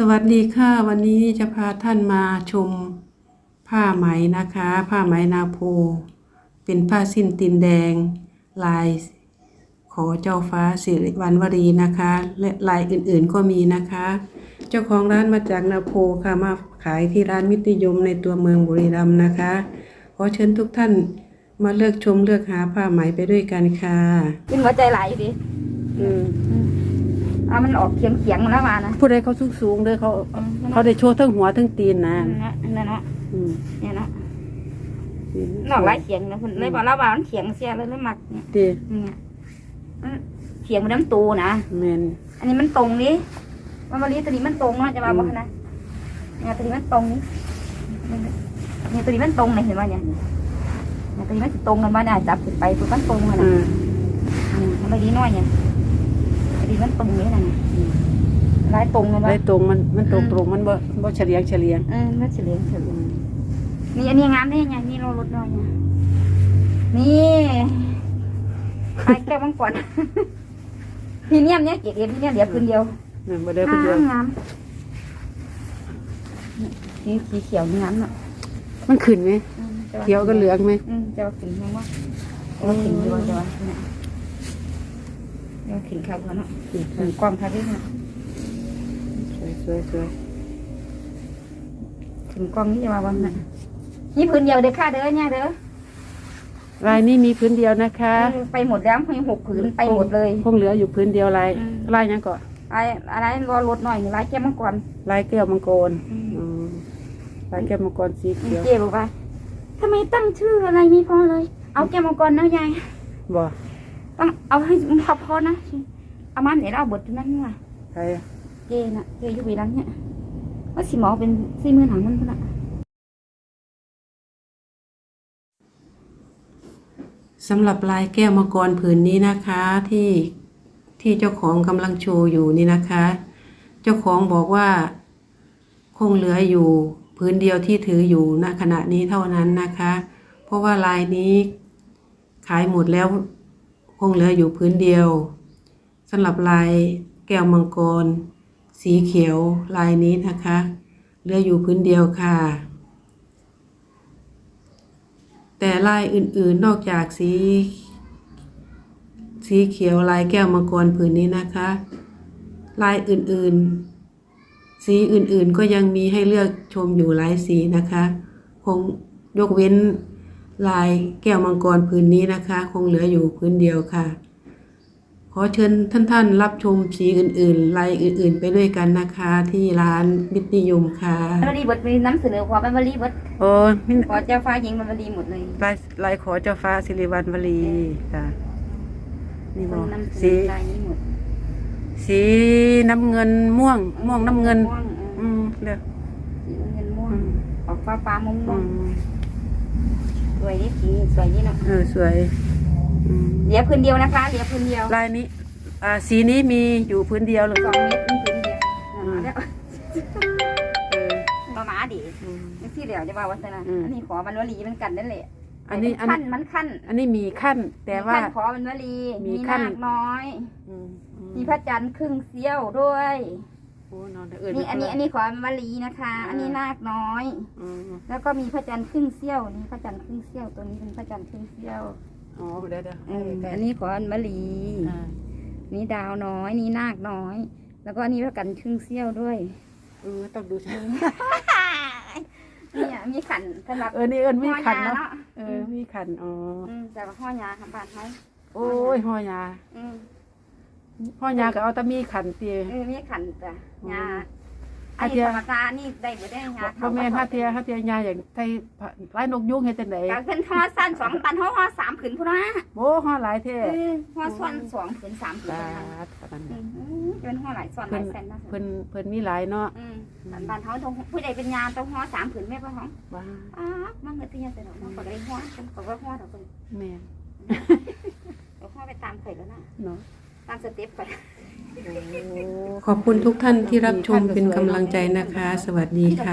สวัสดีค่ะวันนี้จะพาท่านมาชมผ้าไหมนะคะ ผ้าไหมนาโพ เป็นผ้าสิ้นตีนแดง ลายขอเจ้าฟ้าสิริวัณวรีนะคะ และลายอื่นๆก็มีนะคะ เจ้าของร้านมาจากนาโพค่ะมาขายที่ร้านมิตรนิยมในตัวเมืองบุรีรัมย์นะคะขอเชิญทุกท่านมาเลือกชมเลือกหาผ้าไหมไปด้วยกันค่ะเป็นหัวใจไหลอยู่ดิอืมเอามันออกเขียงเขียงๆแล้วมานะผู้ใดเขาสูงๆเลยเขา เขาได้โชว์ทั้งหัวทั้งตีนนะนั่นนะนั่นเนาะอืมเนี่ยเนาะนอกหลายเขียงนะคุณเลยบอกเราว่ามันเขียงเสียเลยเลยมักเนี่ยดีเนี่ยมันเขียงมันน้ำตูนะ แมน อันนี้มันตรงนี้มันมาลีตัวนี้มันตรงเนาะจะมาบอกนะเนี่ยตัวนี้มันตรงนี้เนี่ยตัวนี้มันตรงเลยเห็นไหมเนี่ยเนี่ยตัวนี้มันสิตรงกันมาเนี่ยจับขึ้นไปตัวมันตรงเลยอ่นะาอืมมันไม่ดีน้อยเนี่ย ตัวนี้มันตรงนี้นะเนี่ยลายตรงกันวะได้ตรงมันมันตรงตรงมันบ่บ่เฉลียงเฉลียงเออมันเฉลียงเฉลียงนี่อันนี้งามได้ไงนี่เราลดน้อยไงนี่ไปแก้วมังกรพรีเมียมเนี่ยเกียรติพรีเมียมเหลือคืนเดียวนั่นบ่ได้ผู้เดียวงามนี่สีเขียวนี่งามเนาะมันขึ้นไหมอืมจะาเขียวก็เหลืองไหมอืมจะว่าขึ้นไหมวะจะว่าขึ้นดีวะจะว่า เนี่ยจะว่าขึ้นครับวะเนาะขึ้นกล้องครับพี่เนาะสวยสวยสวยขึ้นกล้องนี่จะว่าวันน่ะนี่พื้นเดียวเด้อค่ะเด้อเนี่ยเด้อลายนี้มีพื้นเดียวนะคะ ไปหมดแล้วมีหกผืนไปหมดเลยคงเหลืออยู่พื้นเดียวลายอืมลายหยังก็อะไรอะไรรอรถหน่อยหนึ่งร้ายแก้วมังกรลายแก้วมังกรอืมลายแก้วมังกรสีเขียวเจ๊บอกว่าทำไมตั้งชื่ออะไรไม่พอเลย เอาแก้วมังกรนะยายบ่ ต้องเอาให้พอพอนะเอามาเดี๋ยวเราเอาบทนั้นนี่ว่ะใครอะเจ๊น่ะเจ๊อยุบีรังเนี่ยว่าสิหมอเป็นสี่หมื่นหางมันพุ่นละสำหรับลายแก้วมังกรผืนนี้นะคะที่ที่เจ้าของกำลังโชว์อยู่นี่นะคะ เจ้าของบอกว่าคงเหลืออยู่พื้นเดียวที่ถืออยู่ณขณะนี้เท่านั้นนะคะ เพราะว่าลายนี้ขายหมดแล้ว คงเหลืออยู่พื้นเดียวสำหรับลายแก้วมังกร สีเขียวลายนี้นะคะ เหลืออยู่พื้นเดียวค่ะ แต่ลายอื่นๆนอกจากสี สีเขียวลายแก้วมังกรผืนนี้นะคะ ลายอื่นๆ สีอื่นๆก็ยังมีให้เลือกชมอยู่หลายสีนะคะ คงยกเว้น ลายแก้วมังกรผืนนี้นะคะ คงเหลืออยู่พื้นเดียวค่ะ ขอเชิญท่านๆรับชมสีอื่นๆ ลายอื่นๆ ไปด้วยกันนะคะ ที่ร้านมิตรนิยมค่ะมันรีบทมีน้ำเสนอความมันรีบทโอ้มิขอเจ้าฟ้าหญิงมันรีหมดเลยลายลายขอเจ้าฟ้าสิริวัณวลีค่ะนี่บคอนกน้ำเสนสีอลายนี้หมดสีน้ำเงินม่วง ม่วงน้ำเงินม่วงอืมเด้อสีน้ำเงินม่วงอืมออกฟ้าฟ้าม่วงม่อืวงม สวยนี่สีสวยนี่เนาะเออสวยอืมเหลือพื้นเดียวนะคะเหลือพื้นเดียวลายนี้อ่าสีนี้มีอยู่พื้นเดียวหรือสองเมตรเป็นพื้นเดียวอืมแล้วเออมาหมาดิอืมที่เหลียวจะว่าวัฒนะอืม อันนี้ขอมันวลีมันกันนั่นแหละอันนี้อันขั้นมันขั้นอันนี้มีขั้นแต่ว่าขั้นขอมันวลีมีมีขั้น นาคน้อย อืมอืมีพระจันทร์ครึ่งเสี้ยวด้วย โอ้นอนเอิญนี่อันนี้อันนี้ขอมันวลีนะคะ อันนี้นาคน้อยอืมแล้วก็มีพระจันทร์ครึ่งเสี้ยวนี่พระจันทร์ครึ่งเสี้ยวตัวนี้เป็นพระจันทร์ครึ่งเสี้ยวอ๋อเดี๋ยวเดี๋ยวเอออันนี้ขอมันวลีอ่านี่ดาวน้อยนี่นาคน้อย แล้วก็อันนี้พระกันทร์ครึ่งเสี้ยวด้วยเออต้องดูใช่เนี่ยมีขันสำหรับเออนี่เอิญมีขันห่อยาเนาะเออมีขันอ๋ออืมแต่ว่าห้อยาค่ะบ้านเขาโอ้ยห่อยาอืม ห่อยาก็เอาแตะมีขันเตียเออมีขันจ้ะอืมยาอาอันเทีนี้ย ธรรมชาตินี่ได้บ่ได้ยาพ่อแม่ฮัทเทียฮัทเทียยาอย่างไทยไล่นกยุงเฮ็ดจังได๋จากขึ้นห่อสั้นสองตันห่อห่อสามผืนพุ่นนะโอ้ห่อหลายแท้เออห่อสั้นสองผืนสามผืนบาพุ่นนะดปานนั้นอืมอืมเป็นห่อหลายซ้อนหลายแสนนะเพิ่นเพิ่นมีหลายเนาะอืมบ้านเขาต้องผู้ใดเป็นยาต้องห่อสามผืนแม่พ่อของว้าอ้ามันเงือกตียาแต่ดอกมันก็ได้ห่อเขาก็ห่อดอกเพิ่นแม่นเอาห่อไปตามไข่แล้วนะเนาะ ตามสเต็ปไป ขอบคุณทุกท่านที่รับชมเป็นกำลังใจนะคะ สวัสดีค่ะ